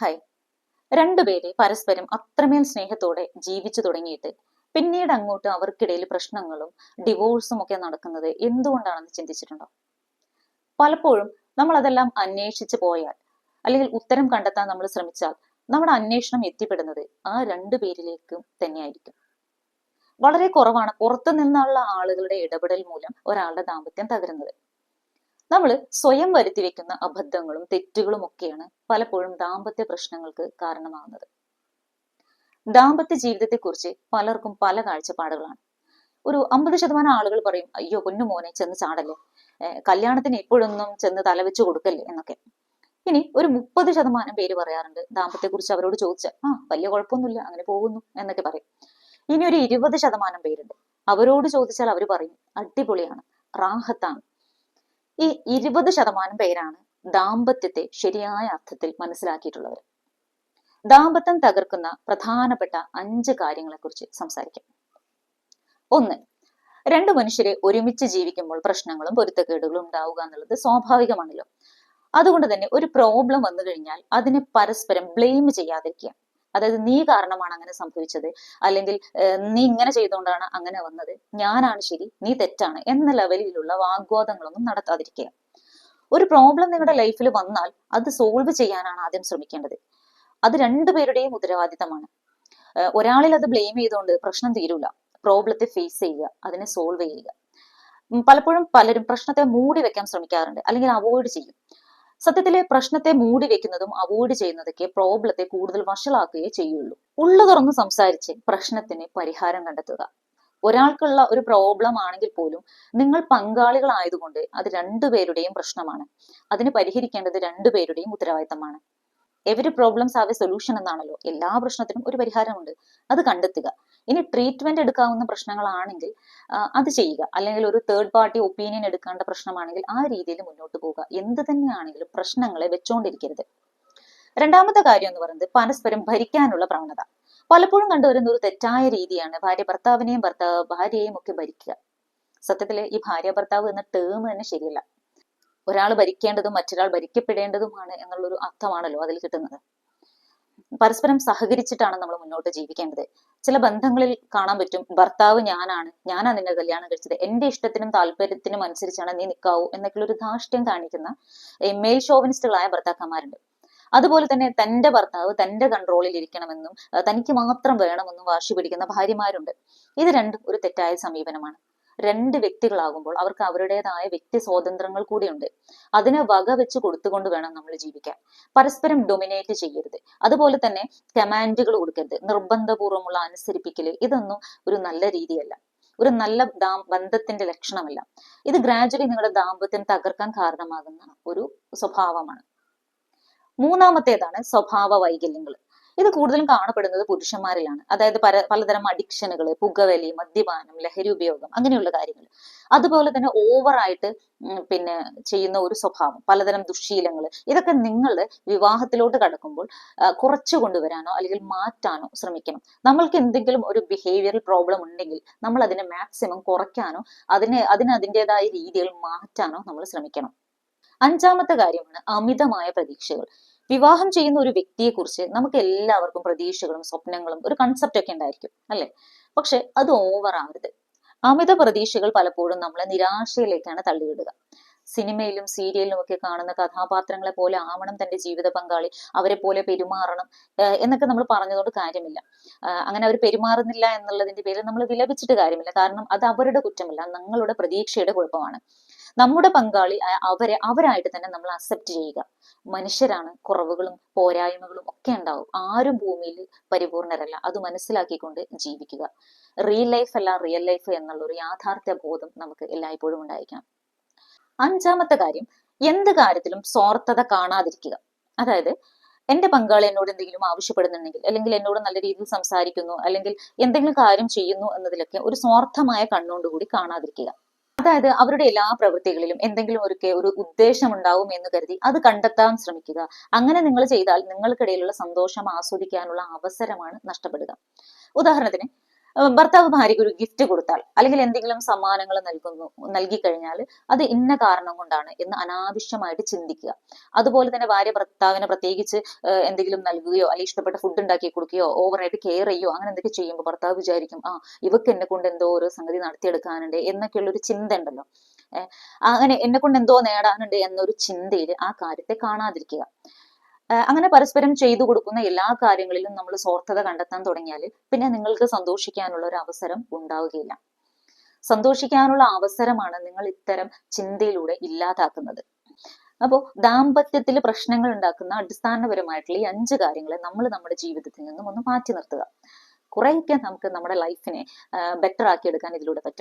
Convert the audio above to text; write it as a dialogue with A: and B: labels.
A: Hi രണ്ടുപേരെ പരസ്പരം അത്രമേൽ സ്നേഹത്തോടെ ജീവിച്ചു തുടങ്ങിയിട്ട് പിന്നീട് അങ്ങോട്ട് അവർക്കിടയിൽ പ്രശ്നങ്ങളും ഡിവോഴ്സും ഒക്കെ നടക്കുന്നത് എന്തുകൊണ്ടാണെന്ന് ചിന്തിച്ചിട്ടുണ്ടോ? പലപ്പോഴും നമ്മൾ അതെല്ലാം അന്വേഷിച്ചു പോയാൽ അല്ലെങ്കിൽ ഉത്തരം കണ്ടെത്താൻ നമ്മൾ ശ്രമിച്ചാൽ നമ്മുടെ അന്വേഷണം എത്തിപ്പെടുന്നത് ആ രണ്ടു പേരിലേക്കും തന്നെയായിരിക്കും. വളരെ കുറവാണ് പുറത്തു നിന്നുള്ള ആളുകളുടെ ഇടപെടൽ മൂലം ഒരാളുടെ ദാമ്പത്യം തകരുന്നത്. നമ്മൾ സ്വയം വരുത്തി വെക്കുന്ന അബദ്ധങ്ങളും തെറ്റുകളും ഒക്കെയാണ് പലപ്പോഴും ദാമ്പത്യ പ്രശ്നങ്ങൾക്ക് കാരണമാകുന്നത്. ദാമ്പത്യ ജീവിതത്തെക്കുറിച്ച് പലർക്കും പല കാഴ്ചപ്പാടുകളാണ്. ഒരു അമ്പത് ശതമാനം ആളുകൾ പറയും അയ്യോ പൊന്നു മോനെ ചെന്ന് ചാടല്ലേ? കല്യാണത്തിന് എപ്പോഴൊന്നും ചെന്ന് തലവെച്ച് കൊടുക്കല്ലേ? എന്നൊക്കെ. ഇനി ഒരു മുപ്പത് ശതമാനം പേര് പറയാറുണ്ട് ദാമ്പത്യത്തെക്കുറിച്ച് അവരോട് ചോദിച്ചാൽ ആ വലിയ കുഴപ്പമൊന്നുമില്ല അങ്ങനെ പോകുന്നു എന്നൊക്കെ പറയും. ഇനി ഒരു ഇരുപത് ശതമാനം പേരുണ്ട്. അവരോട് ചോദിച്ചാൽ അവർ പറയും അടിപൊളിയാണ് റാഹത്താണ്. ഈ ഇരുപത് ശതമാനം പേരാണ് ദാമ്പത്യത്തെ ശരിയായ അർത്ഥത്തിൽ മനസ്സിലാക്കിയിട്ടുള്ളവർ ദാമ്പത്യം തകർക്കുന്ന പ്രധാനപ്പെട്ട അഞ്ച് കാര്യങ്ങളെക്കുറിച്ച് സംസാരിക്കാം. ഒന്ന് രണ്ട് മനുഷ്യരെ ഒരുമിച്ച് ജീവിക്കുമ്പോൾ പ്രശ്നങ്ങളും പൊരുത്തക്കേടുകളും ഉണ്ടാവുക എന്നുള്ളത് സ്വാഭാവികമാണല്ലോ. അതുകൊണ്ട് തന്നെ ഒരു പ്രോബ്ലം വന്നു കഴിഞ്ഞാൽ അതിനെ പരസ്പരം ബ്ലെയിം ചെയ്യാതിരിക്കുക. അതായത് നീ കാരണമാണ് അങ്ങനെ സംഭവിച്ചത്. അല്ലെങ്കിൽ നീ ഇങ്ങനെ ചെയ്തുകൊണ്ടാണ് അങ്ങനെ വന്നത്. ഞാനാണ് ശരി നീ തെറ്റാണ് എന്ന ലെവലിലുള്ള വാഗ്വാദങ്ങളൊന്നും നടത്താതിരിക്കുക. ഒരു പ്രോബ്ലം നിങ്ങളുടെ ലൈഫിൽ വന്നാൽ അത് സോൾവ് ചെയ്യാനാണ് ആദ്യം ശ്രമിക്കേണ്ടത്. അത് രണ്ടുപേരുടെയും ഉത്തരവാദിത്തമാണ്. ഒരാളിൽ അത് ബ്ലെയിം ചെയ്തുകൊണ്ട് പ്രശ്നം തീരൂല. പ്രോബ്ലത്തെ ഫേസ് ചെയ്യുക അതിനെ സോൾവ് ചെയ്യുക. പലപ്പോഴും പലരും പ്രശ്നത്തെ മൂടി വെക്കാൻ ശ്രമിക്കാറുണ്ട്. അല്ലെങ്കിൽ അവോയ്ഡ് ചെയ്യും. സത്യത്തിലെ പ്രശ്നത്തെ മൂടി വെക്കുന്നതും അവോയ്ഡ് ചെയ്യുന്നതൊക്കെ പ്രോബ്ലത്തെ കൂടുതൽ വഷളാക്കുകയേ ചെയ്യുള്ളൂ. ഉള്ളു തുറന്ന് സംസാരിച്ച് പ്രശ്നത്തിന് പരിഹാരം കണ്ടെത്തുക. ഒരാൾക്കുള്ള ഒരു പ്രോബ്ലം ആണെങ്കിൽ പോലും നിങ്ങൾ പങ്കാളികളായതുകൊണ്ട് അത് രണ്ടുപേരുടെയും പ്രശ്നമാണ്. അതിന് പരിഹരിക്കേണ്ടത് രണ്ടുപേരുടെയും ഉത്തരവാദിത്തമാണ്. എവരി പ്രോബ്ലംസ് എ സൊല്യൂഷൻ എന്നാണല്ലോ. എല്ലാ പ്രശ്നത്തിനും ഒരു പരിഹാരമുണ്ട്. അത് കണ്ടെത്തുക. ഇനി ട്രീറ്റ്മെന്റ് എടുക്കാവുന്ന പ്രശ്നങ്ങളാണെങ്കിൽ അത് ചെയ്യുക. അല്ലെങ്കിൽ ഒരു തേർഡ് പാർട്ടി ഒപ്പീനിയൻ എടുക്കേണ്ട പ്രശ്നമാണെങ്കിൽ ആ രീതിയിൽ മുന്നോട്ട് പോവുക എന്ത് തന്നെയാണെങ്കിലും പ്രശ്നങ്ങളെ വെച്ചോണ്ടിരിക്കരുത്. രണ്ടാമത്തെ കാര്യം എന്ന് പറയുന്നത് പരസ്പരം ഭരിക്കാനുള്ള പ്രവണത. പലപ്പോഴും കണ്ടുവരുന്ന ഒരു തെറ്റായ രീതിയാണ് ഭാര്യ ഭർത്താവിനെയും ഭർത്താവ് ഭാര്യയെയും ഒക്കെ ഭരിക്കുക. സത്യത്തിൽ ഈ ഭാര്യ ഭർത്താവ് എന്ന ടേം തന്നെ ശരിയല്ല. ഒരാൾ ഭരിക്കേണ്ടതും മറ്റൊരാൾ ഭരിക്കപ്പെടേണ്ടതുമാണ് എന്നുള്ളൊരു അർത്ഥമാണല്ലോ അതിൽ കിട്ടുന്നത്. പരസ്പരം സഹകരിച്ചിട്ടാണ് നമ്മൾ മുന്നോട്ട് ജീവിക്കേണ്ടത്. ചില ബന്ധങ്ങളിൽ കാണാൻ പറ്റും ഭർത്താവ് ഞാനാണ് ഞാനാ നിന്നെ കല്യാണം കഴിച്ചത് എന്റെ ഇഷ്ടത്തിനും താല്പര്യത്തിനും അനുസരിച്ചാണ് നീ നിൽക്കാവൂ എന്നൊക്കെയുള്ള ഒരു ധാർഷ്ട്യം കാണിക്കുന്ന മെയിൽ ഷോവിനിസ്റ്റുകളായ ഭർത്താക്കന്മാരുണ്ട്. അതുപോലെ തന്നെ തന്റെ ഭർത്താവ് തന്റെ കൺട്രോളിൽ ഇരിക്കണമെന്നും തനിക്ക് മാത്രം വേണമെന്നും വാശി പിടിക്കുന്ന ഭാര്യമാരുണ്ട്. ഇത് രണ്ടും ഒരു തെറ്റായ സമീപനമാണ്. രണ്ട് വ്യക്തികളാകുമ്പോൾ അവർക്ക് അവരുടേതായ വ്യക്തി സ്വാതന്ത്ര്യങ്ങൾ കൂടിയുണ്ട്. അതിനെ വക വെച്ച് കൊടുത്തുകൊണ്ട് വേണം നമ്മൾ ജീവിക്കാൻ. പരസ്പരം ഡൊമിനേറ്റ് ചെയ്യരുത്. അതുപോലെ തന്നെ കമാൻഡുകൾ കൊടുക്കരുത്. നിർബന്ധപൂർവമുള്ള അനുസരിപ്പിക്കൽ ഇതൊന്നും ഒരു നല്ല രീതിയല്ല. ഒരു നല്ല ബന്ധത്തിന്റെ ലക്ഷണമല്ല. ഇത് ഗ്രാജുവലി നിങ്ങളുടെ ദാമ്പത്യം തകർക്കാൻ കാരണമാകുന്ന ഒരു സ്വഭാവമാണ്. മൂന്നാമത്തേതാണ് സ്വഭാവ വൈകല്യങ്ങൾ. ഇത് കൂടുതലും കാണപ്പെടുന്നത് പുരുഷന്മാരിലാണ്. അതായത് പല പലതരം അഡിക്ഷനുകൾ പുകവലി മദ്യപാനം ലഹരി ഉപയോഗം അങ്ങനെയുള്ള കാര്യങ്ങൾ അതുപോലെ തന്നെ ഓവറായിട്ട് പിന്നെ ചെയ്യുന്ന ഒരു സ്വഭാവം പലതരം ദുശ്ശീലങ്ങൾ ഇതൊക്കെ നിങ്ങൾ വിവാഹത്തിലോട്ട് കടക്കുമ്പോൾ കുറച്ചു കൊണ്ടുവരാനോ അല്ലെങ്കിൽ മാറ്റാനോ ശ്രമിക്കണം. നമ്മൾക്ക് എന്തെങ്കിലും ഒരു ബിഹേവിയറൽ പ്രോബ്ലം ഉണ്ടെങ്കിൽ നമ്മൾ അതിനെ മാക്സിമം കുറയ്ക്കാനോ അതിനെ അതിന് അതിന്റെതായ രീതികൾ മാറ്റാനോ നമ്മൾ ശ്രമിക്കണം. അഞ്ചാമത്തെ കാര്യമാണ് അമിതമായ പ്രതീക്ഷകൾ. വിവാഹം ചെയ്യുന്ന ഒരു വ്യക്തിയെ കുറിച്ച് നമുക്ക് എല്ലാവർക്കും പ്രതീക്ഷകളും സ്വപ്നങ്ങളും ഒരു കൺസെപ്റ്റ് ഒക്കെ ഉണ്ടായിരിക്കും അല്ലെ? പക്ഷെ അത് ഓവർ ആവരുത്. അമിത പ്രതീക്ഷകൾ പലപ്പോഴും നമ്മളെ നിരാശയിലേക്കാണ് തള്ളിവിടുക. സിനിമയിലും സീരിയലിലും ഒക്കെ കാണുന്ന കഥാപാത്രങ്ങളെ പോലെ ആവണം തന്റെ ജീവിത പങ്കാളി അവരെ പോലെ പെരുമാറണം എന്നൊക്കെ നമ്മൾ പറഞ്ഞതുകൊണ്ട് കാര്യമില്ല. അങ്ങനെ അവർ പെരുമാറുന്നില്ല എന്നുള്ളതിന്റെ പേരിൽ നമ്മൾ വിലപിച്ചിട്ട് കാര്യമില്ല. കാരണം അത് അവരുടെ കുറ്റമല്ല നിങ്ങളുടെ പ്രതീക്ഷയുടെ കുഴപ്പമാണ്. നമ്മുടെ പങ്കാളി അവരെ അവരായിട്ട് തന്നെ നമ്മൾ അക്സെപ്റ്റ് ചെയ്യുക. മനുഷ്യരാണ് കുറവുകളും പോരായ്മകളും ഒക്കെ ഉണ്ടാവും. ആരും ഭൂമിയിൽ പരിപൂർണരല്ല. അത് മനസ്സിലാക്കിക്കൊണ്ട് ജീവിക്കുക. റിയൽ ലൈഫ് അല്ല റിയൽ ലൈഫ് എന്നുള്ള ഒരു യാഥാർത്ഥ്യ ബോധം നമുക്ക് എല്ലായ്പ്പോഴും ഉണ്ടായിരിക്കണം. അഞ്ചാമത്തെ കാര്യം എന്ത് കാര്യത്തിലും സ്വാർത്ഥത കാണാതിരിക്കുക. അതായത് എന്റെ പങ്കാളി എന്നോട് എന്തെങ്കിലും ആവശ്യപ്പെടുന്നുണ്ടെങ്കിൽ അല്ലെങ്കിൽ എന്നോട് നല്ല രീതിയിൽ സംസാരിക്കുന്നു അല്ലെങ്കിൽ എന്തെങ്കിലും കാര്യം ചെയ്യുന്നു എന്നതിലൊക്കെ ഒരു സ്വാർത്ഥമായ കണ്ണുകൊണ്ടുകൂടി കാണാതിരിക്കുക. അതായത് അവരുടെ എല്ലാ പ്രവൃത്തികളിലും എന്തെങ്കിലും ഒരു ഒരു ഉദ്ദേശം ഉണ്ടാവും എന്ന് കരുതി അത് കണ്ടെത്താൻ ശ്രമിക്കുക. അങ്ങനെ നിങ്ങൾ ചെയ്താൽ നിങ്ങൾക്കിടയിലുള്ള സന്തോഷം ആസ്വദിക്കാനുള്ള അവസരമാണ് നഷ്ടപ്പെടുക. ഉദാഹരണത്തിന് ഭർത്താവ് ഭാര്യയ്ക്ക് ഒരു ഗിഫ്റ്റ് കൊടുത്താൽ അല്ലെങ്കിൽ എന്തെങ്കിലും സമ്മാനങ്ങൾ നൽകുന്നു നൽകി കഴിഞ്ഞാൽ അത് ഇന്ന കാരണം കൊണ്ടാണ് എന്ന് അനാവശ്യമായിട്ട് ചിന്തിക്കുക. അതുപോലെ തന്നെ ഭാര്യ ഭർത്താവിനെ പ്രത്യേകിച്ച് എന്തെങ്കിലും നൽകുകയോ അല്ലെങ്കിൽ ഇഷ്ടപ്പെട്ട ഫുഡ് ഉണ്ടാക്കി കൊടുക്കുകയോ ഓവറായിട്ട് കെയർ ചെയ്യോ അങ്ങനെ എന്തൊക്കെ ചെയ്യുമ്പോൾ ഭർത്താവ് വിചാരിക്കും ആ ഇവക്ക് എന്നെ കൊണ്ട് എന്തോ ഒരു സംഗതി നടത്തിയെടുക്കാനുണ്ട് എന്നൊക്കെയുള്ള ഒരു ചിന്ത ഉണ്ടല്ലോ. അങ്ങനെ എന്നെ കൊണ്ട് എന്തോ നേടാനുണ്ട് എന്നൊരു ചിന്തയിൽ ആ കാര്യത്തെ കാണാതിരിക്കുക. അങ്ങനെ പരസ്പരം ചെയ്തു കൊടുക്കുന്ന എല്ലാ കാര്യങ്ങളിലും നമ്മൾ സ്വാർത്ഥത കണ്ടെത്താൻ തുടങ്ങിയാൽ പിന്നെ നിങ്ങൾക്ക് സന്തോഷിക്കാനുള്ള ഒരു അവസരം ഉണ്ടാവുകയില്ല. സന്തോഷിക്കാനുള്ള അവസരമാണ് നിങ്ങൾ ഇത്തരം ചിന്തയിലൂടെ ഇല്ലാതാക്കുന്നത്. അപ്പോൾ ദാമ്പത്യത്തിൽ പ്രശ്നങ്ങൾ ഉണ്ടാക്കുന്ന അടിസ്ഥാനപരമായിട്ടുള്ള ഈ അഞ്ച് കാര്യങ്ങളെ നമ്മൾ നമ്മുടെ ജീവിതത്തിൽ നിന്നും ഒന്ന് മാറ്റി നിർത്തുക. കുറേയൊക്കെ നമുക്ക് നമ്മുടെ ലൈഫിനെ ബെറ്റർ ആക്കി എടുക്കാൻ ഇതിലൂടെ പറ്റും.